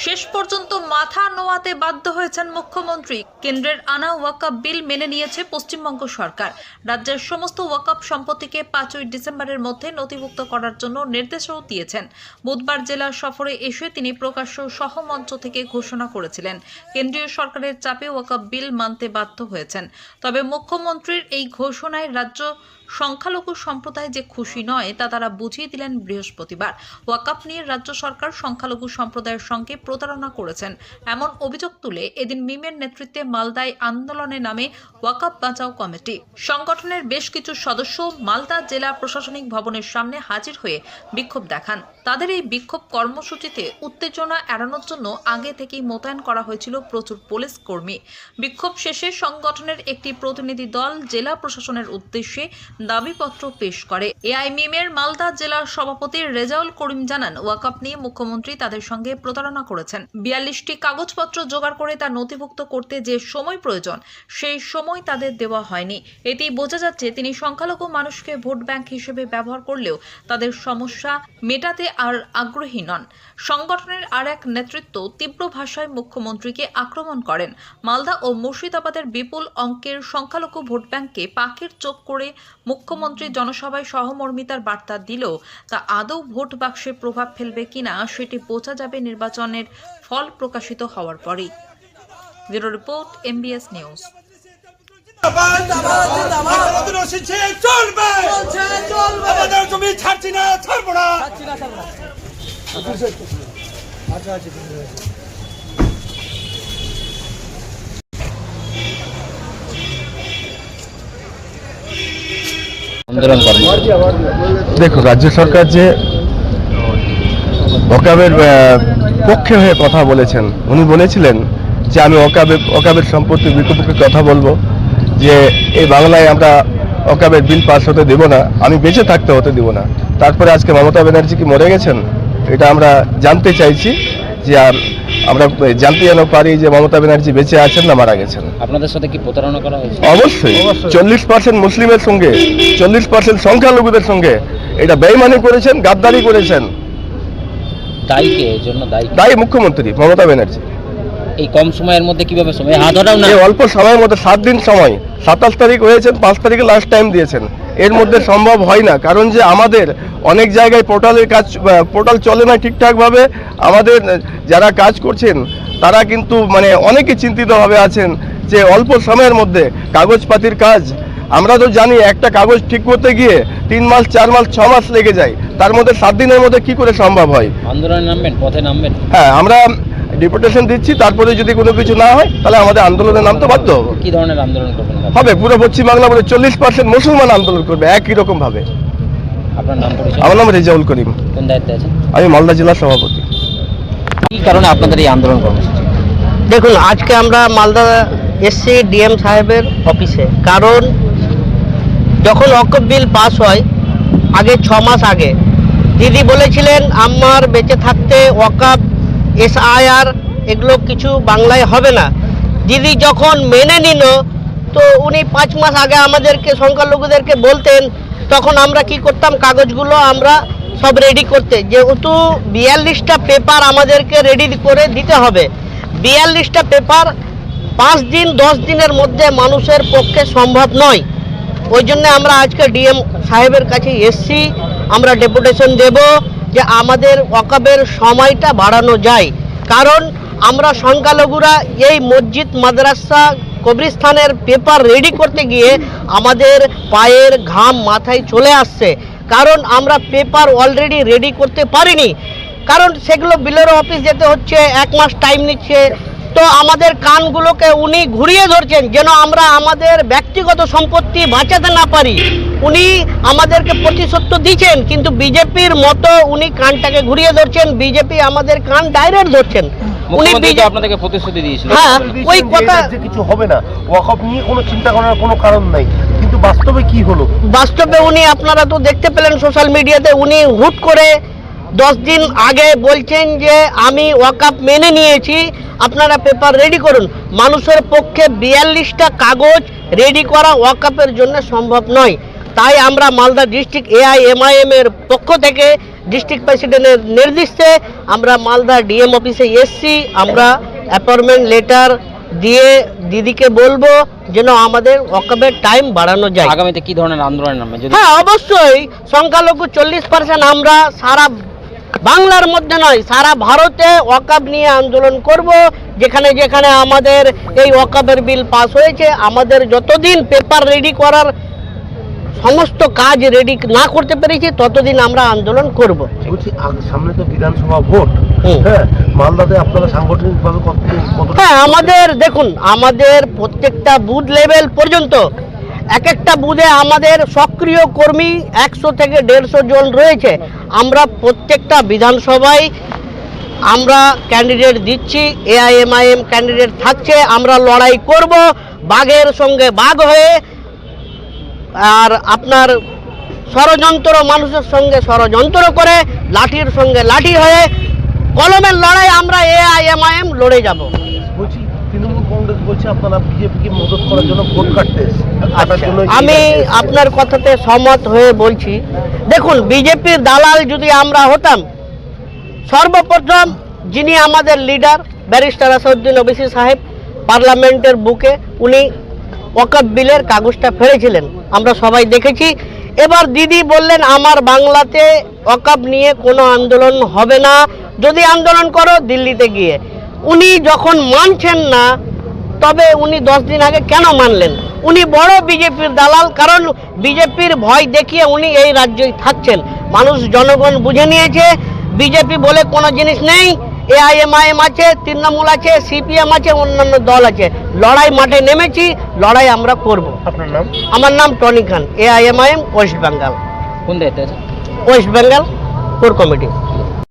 শেষ পর্যন্ত মাথা নোয়াতে বাধ্য হয়েছেন মুখ্যমন্ত্রী। কেন্দ্রের আনা ওয়াকাপ বিল মেনে নিয়েছে পশ্চিমবঙ্গ সরকার। রাজ্যের সমস্ত ওয়াকাপ সম্পত্তিকে পাঁচই ডিসেম্বরের মধ্যে নথিভুক্ত করার জন্য নির্দেশও দিয়েছেন। বুধবার জেলা সফরে এসে তিনি প্রকাশ্য সহমঞ্চ থেকে ঘোষণা করেছিলেন। কেন্দ্রীয় সরকারের চাপে ওয়াকাপ বিল মানতে বাধ্য হয়েছেন। তবে মুখ্যমন্ত্রীর এই ঘোষণায় রাজ্য সংখ্যালঘু সম্প্রদায় যে খুশি নয়, তা তারা বুঝিয়ে দিলেন বৃহস্পতিবার। ওয়াকাপ নিয়ে রাজ্য সরকার সংখ্যালঘু সম্প্রদায়ের সঙ্গে প্রতারণা করেছেন। এমন অভিযোগ তুলে এদিন মিমের নেতৃত্বে মালদায় আন্দোলনে নামে ওয়াকাপ বাঁচাও কমিটি। সংগঠনের বেশ কিছু সদস্য মালদা জেলা প্রশাসনিক ভবনের সামনে হাজির হয়ে বিক্ষোভ দেখান। তাদের এই বিক্ষোভ কর্মসূচিতে উত্তেজনা এড়ানোর জন্য আগে থেকেই মোতায়েন করা হয়েছিল প্রচুর পুলিশ কর্মী। বিক্ষোভ শেষে সংগঠনের একটি প্রতিনিধি দল জেলা প্রশাসনের উদ্দেশ্যে দাবিপত্র পেশ করে। এআইএমএর মালদা জেলার সভাপতি রেজাউল করিম জানান ওয়াকাপ নিয়ে মুখ্যমন্ত্রী তাদের সঙ্গে প্রতারণা করেছেন। বিয়াল্লিশটি কাগজপত্র জোগাড় করে তা নথিভুক্ত করতে যে সময় প্রয়োজন, সেই সময় তাদের দেওয়া হয়নি। এতেই বোঝা যাচ্ছে তিনি সংখ্যালঘু মানুষকে ভোট ব্যাংক হিসেবে ব্যবহার করলেও তাদের সমস্যা মেটাতে আর আগ্রহী নন। সংগঠনের আর এক নেতৃত্ব তীব্র ভাষায় মুখ্যমন্ত্রীকে আক্রমণ করেন। মালদা ও মুর্শিদাবাদের বিপুল অঙ্কের সংখ্যালঘু ভোট ব্যাংককে পাখির চোখ করে মুখ্যমন্ত্রী জনসভায় সহমর্মিতার বার্তা দিলেও তা আদৌ ভোট বাক্সে প্রভাব ফেলবে কিনা সেটি বোঝা যাবে নির্বাচনের ফল প্রকাশিত হওয়ার পরেই। ব্যুরো রিপোর্ট এমবিএস নিউজ দেখুন রাজ্য সরকার যে ওকাবের আহ, পক্ষে হয়ে কথা বলেছেন উনি বলেছিলেন যে আমি ওকাবে ওকাবের সম্পত্তির বিপক্ষে কথা বলব যে এই বাংলায় আমরা ওকাবের বিল পাস হতে দেব না আমি বেঁচে থাকতে হতে দেব না। তারপরে আজকে মমতা ব্যানার্জি কি মরে গেছেন? এটা আমরা জানতে চাইছি যে আর আমরা জানতে যেন পারি যে মমতা ব্যানার্জি বেঁচে আছেন না মারা গেছেন। আপনাদের সাথে কি প্রতারণা করা হয়েছে? অবশ্যই। চল্লিশ পার্সেন্ট মুসলিমের সঙ্গে চল্লিশ পার্সেন্ট সংখ্যালঘুদের সঙ্গে। এটা বেইমানি করেছেন গাদ্দারি করেছেন। দায়ী কে এর জন্য দায়ী মুখ্যমন্ত্রী মমতা ব্যানার্জি। এই কম সময়ের মধ্যে কীভাবে সময়? হাত ধরাও না? এই অল্প সময়ের মধ্যে সাত দিন সময়। সাতাশ তারিখ হয়েছেন পাঁচ তারিখে লাস্ট টাইম দিয়েছেন। এর মধ্যে সম্ভব হয় না কারণ যে আমাদের অনেক জায়গায় পোর্টালের কাজ পোর্টাল চলে না ঠিকঠাকভাবে। আমাদের যারা কাজ করছেন তারা কিন্তু মানে অনেকে চিন্তিতভাবে আছেন যে অল্প সময়ের মধ্যে কাগজপাতির কাজ। আমরা তো জানি একটা কাগজ ঠিক করতে গিয়ে তিন মাস চার মাস ছ মাস লেগে যায়। তার মধ্যে সাত দিনের মধ্যে কি করে সম্ভব হয়? আন্দোলনে নামবেন পথে নামবেন? হ্যাঁ আমরা ডিপুটেশন দিচ্ছি তারপরে যদি কোনো কিছু না হয় তাহলে আমাদের আন্দোলনের নাম তো বাধ্য হব। কি ধরনের আন্দোলন করবেন হবে পুরো পশ্চিম বাংলা বলে চল্লিশ পার্সেন্ট মুসলমান আন্দোলন করবে একই রকম ভাবে আপনার নাম পরিচয়? আমার নাম রেজাউল করিম। কোন দায়িত্বে আছেন? আমি মালদা জেলার সভাপতি। কি কারণে আপনাদের এই আন্দোলন কর্মসূচি দেখুন আজকে আমরা মালদা এসছি ডিএম সাহেবের অফিসে কারণ যখন অকপ বিল পাস হয় আগে ছ মাস আগে দিদি বলেছিলেন আমার বেঁচে থাকতে ওয়াকাপ এসআইআর এগুলো কিছু বাংলায় হবে না। দিদি যখন মেনে নিল, তো উনি পাঁচ মাস আগে আমাদেরকে, সংখ্যালঘুদেরকে বলতেন, তখন আমরা কি করতাম? কাগজগুলো আমরা সব রেডি করতে। যেহেতু বিয়াল্লিশটা পেপার আমাদেরকে রেডি করে দিতে হবে। বিয়াল্লিশটা পেপার পাঁচ দিন, দশ দিনের মধ্যে মানুষের পক্ষে সম্ভব নয়। ওই জন্য আমরা আজকে ডিএম সাহেবের কাছে এসছি, আমরা ডেপুটেশন দেব। যে আমাদের ওয়াকাবের সময়টা বাড়ানো যায়। কারণ আমরা সংখ্যালঘুরা এই মসজিদ, মাদ্রাসা, কবরিস্থানের পেপার রেডি করতে গিয়ে আমাদের পায়ের ঘাম মাথায় চলে আসছে। কারণ আমরা পেপার অলরেডি রেডি করতে পারিনি। কারণ সেগুলো বিলের অফিস যেতে হচ্ছে, এক মাস টাইম নিচ্ছে তো আমাদের কানগুলোকে উনি ঘুরিয়ে ধরছেন যেন আমরা আমাদের ব্যক্তিগত সম্পত্তি বাঁচাতে না পারি। উনি আমাদেরকে প্রতিশ্রুত দিচ্ছেন কিন্তু বিজেপির মতো উনি কানটাকে ঘুরিয়ে ধরছেন বিজেপি আমাদের কান ডাইরেক্ট ধরছেন। উনি মুখ্যমন্ত্রী তো BJP আপনাদেরকে প্রতিশ্রুতি দিয়েছিল। হ্যাঁ ওই কথা কিছু হবে না ওয়াকফ নিয়ে কোনো চিন্তা করার কোনো কারণ নাই। কিন্তু বাস্তবে কি হলো? বাস্তবে উনি আপনারা তো দেখতে পেলেন সোশ্যাল মিডিয়াতে উনি হুট করে দশ দিন আগে বলছেন যে আমি ওয়াকাপ মেনে নিয়েছি আপনারা পেপার রেডি করুন। মানুষের পক্ষে বিয়াল্লিশটা কাগজ রেডি করা ওয়াকাপের জন্য সম্ভব নয়। তাই আমরা মালদা ডিস্ট্রিক্ট এআইএমআইএম এর পক্ষ থেকে ডিস্ট্রিক্ট প্রেসিডেন্টের নির্দিষ্টে আমরা মালদা ডিএম অফিসে এসছি। আমরা অ্যাপয়েন্টমেন্ট লেটার দিয়ে দিদিকে বলব যেন আমাদের ওয়াকফের টাইম বাড়ানো যায়। আগামীতে কি ধরনের আন্দোলনের নামে হ্যাঁ অবশ্যই। সংখ্যালঘু চল্লিশ পার্সেন্ট আমরা সারা বাংলার মধ্যে নয় সারা ভারতে ওয়াকাব নিয়ে আন্দোলন করব। যেখানে যেখানে আমাদের এই ওয়াকাবের বিল পাস হয়েছে আমাদের যতদিন পেপার রেডি করার সমস্ত কাজ রেডি না করতে পেরেছি ততদিন আমরা আন্দোলন করব। বলছি সামনে তো বিধানসভা ভোট। হ্যাঁ মালদাতে আপনারা সাংগঠনিকভাবে হ্যাঁ আমাদের দেখুন আমাদের প্রত্যেকটা বুথ লেভেল পর্যন্ত এক একটা বুথে আমাদের সক্রিয় কর্মী একশো থেকে দেড়শো জন রয়েছে। আমরা প্রত্যেকটা বিধানসভায় আমরা ক্যান্ডিডেট দিচ্ছি এআইএমআইএম ক্যান্ডিডেট থাকছে, আমরা লড়াই করব, বাঘের সঙ্গে বাঘ হয়ে, আর আপনার ষড়যন্ত্র মানুষের সঙ্গে ষড়যন্ত্র করে, লাঠির সঙ্গে লাঠি হয়ে, কলমের লড়াই আমরা এআইএমআইএম লড়ে যাব। বলছে আপনারা বিজেপিকে মদত করার জন্য ভোট কাটতে এসেছে। কাটার আচ্ছা, আমি আপনার কথাতে সহমত হয়ে বলছি দেখুন বিজেপির দালাল যদি আমরা হতাম সর্বপ্রথম যিনি আমাদের লিডার ব্যারিস্টার আসাউদ্দিন ওবিসি সাহেব পার্লামেন্টের বুকে উনি ওয়াকফ বিলের কাগজটা ফেলেছিলেন। আমরা সবাই দেখেছি। এবার দিদি বললেন আমার বাংলাতে ওয়াকফ নিয়ে কোনো আন্দোলন হবে না। যদি আন্দোলন করো দিল্লিতে গিয়ে। উনি যখন মানছেন না তবে উনি দশ দিন আগে কেন মানলেন? উনি বড় বিজেপির দালাল কারণ বিজেপির ভয় দেখিয়ে উনি এই রাজ্যেই থাকছেন। মানুষ জনগণ বুঝে নিয়েছে বিজেপি বলে কোনো জিনিস নেই। এআইএমআইএম আছে তৃণমূল আছে সিপিএম আছে অন্যান্য দল আছে। লড়াই মাঠে নেমেছি লড়াই আমরা করব। আপনার নাম? আমার নাম Tony Khan AIMIM west Bengal. কোন দায়িত্বে আছেন? West Bengal core committee.